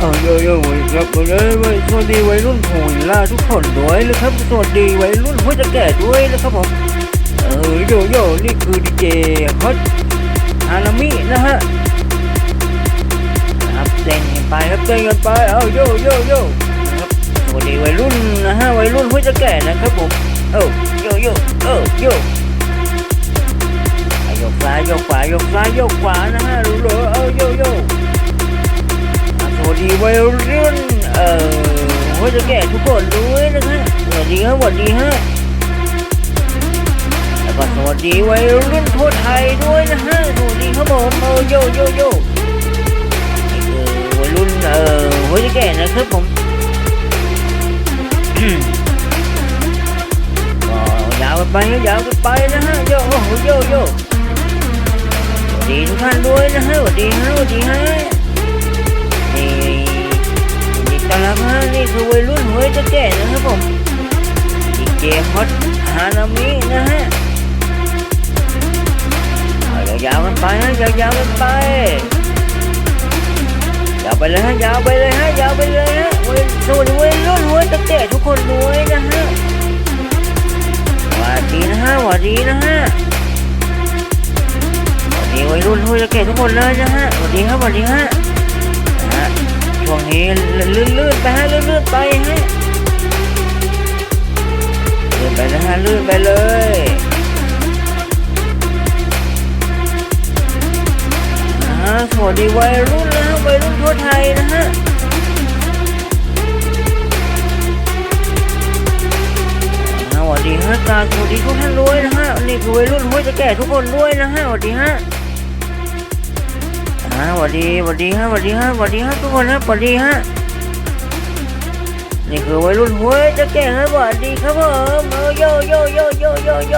เออโยโย่ครับเลยเว้ยสวัสดีวัยรุ่นโหยล่าทุกคนด้วยนะครับสวัสดีวัยรุ่นหัวจะแก่ด้วยนะครับผมเออโยโย่นี่คือดีเจฮอตฮานามินะฮะครับเต้นกันไปครับเต้นกันไปเอาโยโยโย่ครับสวัสดีวัยรุ่นนะฮะวัยรุ่นหัวจะแก่นะครับผมเออโยโย่เออโยอะยกซ้ายยกขวายกซ้ายยกขวานะฮะรู้เลย วัสดีวัยรุ่นเอ่อหัวจะแก่ทุกคนด้วยนะฮะสวัสดีครับสวัสดีฮะแล้วก็สวัสดีวัยรุ่นทั่วไทยด้วยนะฮะสวัสดีครับผมโอ้โยโยโยนี่คือวัยรุ่นเอ่อหัวจะแก่นะครับผมยาวกันไปฮะยาวกันไปนะฮะโยโอ้โหโยโยสวัสดีทุกท่านด้วยนะฮะสวัสดีฮะสวัสดีฮะ นี่คือวัยรุ่นหัวจะแก่นะครับผมดีเจฮอตฮานามินะฮะยาวๆกันไปฮะยาวๆกันไปยาวไปเลยฮะยาวไปเลยฮะยาวไปเลยฮะวัยสวัสดีวัยรุ่นหัวจะแก่ทุกคนด้วยนะฮะสวัสดีนะฮะสวัสดีนะฮะสวัสดีวัยรุ่นหัวจะแก่ทุกคนเลยนะฮะสวัสดีครับสวัสดีฮะ นี้ลื่นๆไปฮะลื่นๆไปฮะลื่นไปนะฮะลื่นไปเลยฮะสวัสดีวัยรุ่นนะฮะวัยรุ่นทั่วไทยนะฮะสวัสดีฮะการสวัสดีทุกท่านด้วยนะฮะนี่คือวัยรุ่นหัวจะแก่ทุกคนด้วยนะฮะสวัสดีฮะ ฮะสวัสดีสวัสดีฮะสวัสดีฮะสวัสดีฮะทุกคนฮะสวัสดีฮะนี่คือวัยรุ่นหัวจะแก่ฮะสวัสดีครับผมโยโยโยโยโยโย